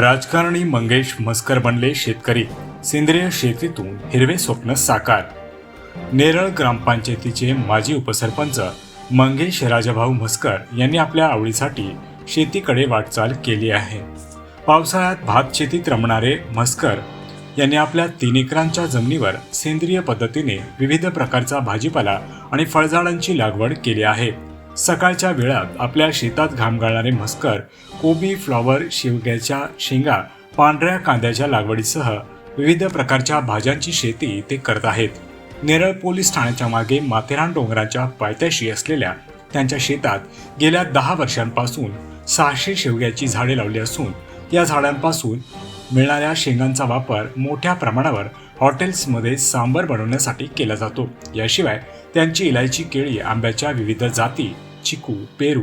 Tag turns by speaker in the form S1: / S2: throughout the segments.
S1: राजकारणी मंगेश मस्कर बनले शेतकरी. सेंद्रिय शेतीतून हिरवे स्वप्न साकार. नेरळ ग्रामपंचायतीचे माजी उपसरपंच मंगेश राजाभाऊ म्हस्कर यांनी आपल्या आवडीसाठी शेतीकडे वाटचाल केली आहे. पावसाळ्यात भात शेतीत रमणारे म्हस्कर यांनी आपल्या तीन एकरांच्या जमिनीवर सेंद्रिय पद्धतीने विविध प्रकारचा भाजीपाला आणि फळझाडांची लागवड केली आहे. सकाळच्या वेळात आपल्या शेतात घाम गाळणारे म्हस्कर कोबी फ्लॉवर शेवग्याच्या शेंगा पांढऱ्या कांद्याच्या लागवडीसह विविध प्रकारच्या भाज्यांची शेती ते करत आहेत. नेरळ पोलीस ठाण्याच्या मागे माथेरान डोंगराच्या पायथ्याशी असलेल्या त्यांच्या शेतात गेल्या दहा वर्षांपासून सहाशे शेवग्याची झाडे लावली असून या झाडांपासून मिळणाऱ्या शेंगांचा वापर मोठ्या प्रमाणावर हॉटेल्समध्ये सांबर बनवण्यासाठी केला जातो. याशिवाय त्यांची इलायची केळी आंब्याच्या विविध जाती चिकू पेरू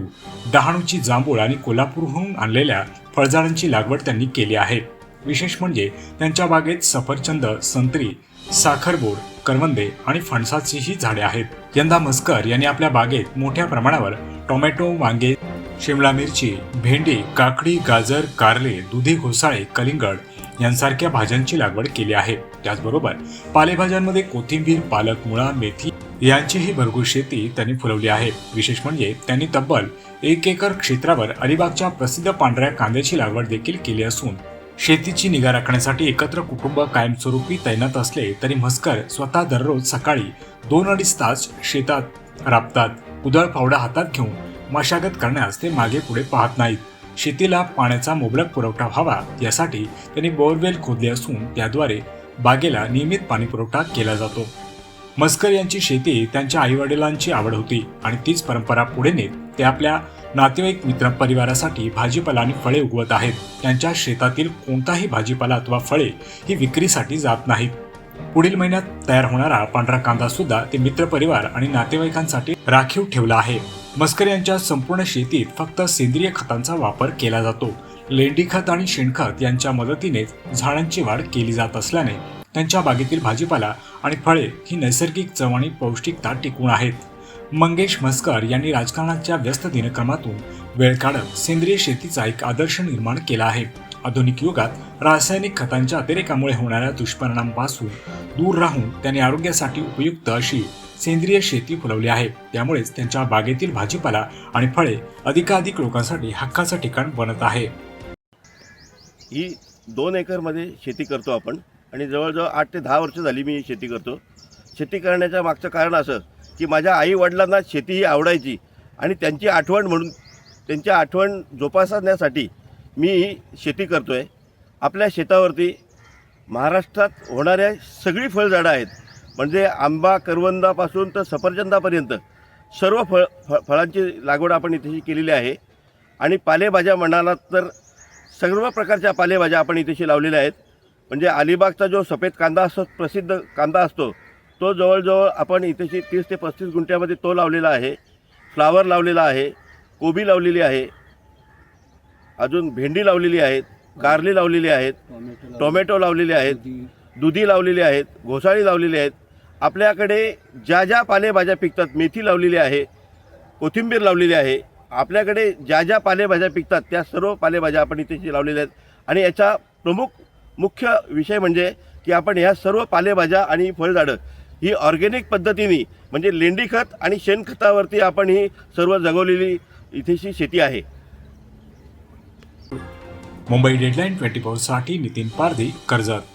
S1: डहाणूची जांभूळ आणि कोल्हापूरहून आणलेल्या फळझाडांची लागवड त्यांनी केली आहे. विशेष म्हणजे त्यांच्या बागेत सफरचंद संत्री साखरबोर करवंदे आणि फणसाचीही झाडे आहेत. यंदा मस्कर यांनी आपल्या बागेत मोठ्या प्रमाणावर टोमॅटो वांगे शिमला मिरची भेंडी काकडी गाजर कारले दुधी घोसाळे कलिंगड यांसारख्या भाज्यांची लागवड केली आहे. त्याचबरोबर पालेभाज्यांमध्ये कोथिंबीर पालक मुळा मेथी यांचीही भरघोस शेती त्यांनी फुलवली आहे. विशेष म्हणजे त्यांनी तब्बल एक एकर क्षेत्रावर अलिबागच्या प्रसिद्ध पांढऱ्या कांद्याची लागवड देखील केली असून शेतीची निगा राखण्यासाठी एकत्र कुटुंब कायमस्वरूपी तैनात असले तरी म्हस्कर स्वतः दररोज सकाळी दोन अडीच तास शेतात राबतात. उदळ फावडा हातात घेऊन मशागत करण्यास ते मागे पुढे पाहत नाहीत. शेतीला पाण्याचा मुबलक पुरवठा व्हावा यासाठी त्यांनी बोरवेल खोदले असून त्याद्वारे बागेला नियमित पाणी पुरवठा केला जातो. मस्कर यांची शेती त्यांच्या आईवडिलांची आवड होती आणि तीच परंपरा पुढे नेत ते आपल्या नातेवाईक मित्र परिवारासाठी भाजीपाला आणि फळे उगवत आहेत. त्यांच्या शेतातील कोणताही भाजीपाला अथवा फळे ही विक्रीसाठी जात नाहीत. पुढील महिन्यात तयार होणारा पांढरा कांदा सुद्धा ते मित्रपरिवार आणि नातेवाईकांसाठी राखीव ठेवला आहे. मस्कर यांच्या संपूर्ण शेतीत फक्त सेंद्रिय खतांचा वापर केला जातो. लेंडी खत आणि शेणखत यांच्या मदतीनेच झाडांची वाढ केली जात असल्याने त्यांच्या बागेतील भाजीपाला आणि फळे ही नैसर्गिक चव आणि पौष्टिकता टिकून आहेत. मंगेश मस्कर यांनी राजकारणाच्या व्यस्त दिनक्रमातून वेळ काढत सेंद्रिय शेतीचा एक आदर्श निर्माण केला आहे. आधुनिक युगात रासायनिक खतांच्या अतिरेकामुळे होणाऱ्या दुष्परिणामांपासून दूर राहून त्यांनी आरोग्यासाठी उपयुक्त अशी सेंद्रिय शेती फुलवली आहे. त्यामुळेच त्यांच्या बागेतील भाजीपाला आणि फळे अधिकाधिक लोकांसाठी हक्काचं ठिकाण बनत आहे.
S2: ही दोन एकरमध्ये शेती करतो आपण आणि जवळजवळ आठ ते दहा वर्ष झाली मी शेती करतो. शेती करण्याच्या मागचं कारण असं की माझ्या आई वडिलांना शेती ही आवडायची आणि त्यांची आठवण म्हणून त्यांची आठवण जोपासण्यासाठी मी ही शेती करतो आहे आपल्या शेतावरती महाराष्ट्रात होणाऱ्या सगळी फळझाडं आहेत. म्हणजे आंबा करवंदापासून तर सफरचंदापर्यंत सर्व फळ फ फळांची लागवड आपण इथे केलेली आहे. आणि पालेभाज्या म्हणाला तर सर्व प्रकारच्या पालेभाज्या आपण इथेशी लावलेल्या आहेत. म्हणजे अलिबागचा जो सफेद कांदा असतो प्रसिद्ध कांदा असतो तो जवळजवळ आपण इथेशी तीस ते पस्तीस गुंठ्यामध्ये तो लावलेला आहे. फ्लावर लावलेला आहे कोबी लावलेली आहे अजून भेंडी लावलेली आहेत कारली लावलेली आहेत टोमॅटो लावलेले आहेत दुधी. लावलेली आहेत घोसाळी लावलेली आहेत आपल्याकडे ज्या ज्या पालेभाज्या पिकतात मेथी लावलेली आहे कोथिंबीर लावलेली आहे आपल्याकडे ज्या ज्या पालेभाज्या पिकतात त्या सर्व पालेभाज्या आपण इथे लावलेल्या आहेत. आणि याचा प्रमुख मुख्य विषय म्हणजे की आपण ह्या सर्व पालेभाज्या आणि फळझाडं ही ऑर्गेनिक पद्धतीने म्हणजे लेंडी खत आणि शेणखतावरती आपण ही सर्व जगवलेली इथेची शेती आहे.
S1: मुंबई डेडलाईन ट्वेंटी साठी नितीन पारधी कर्जत.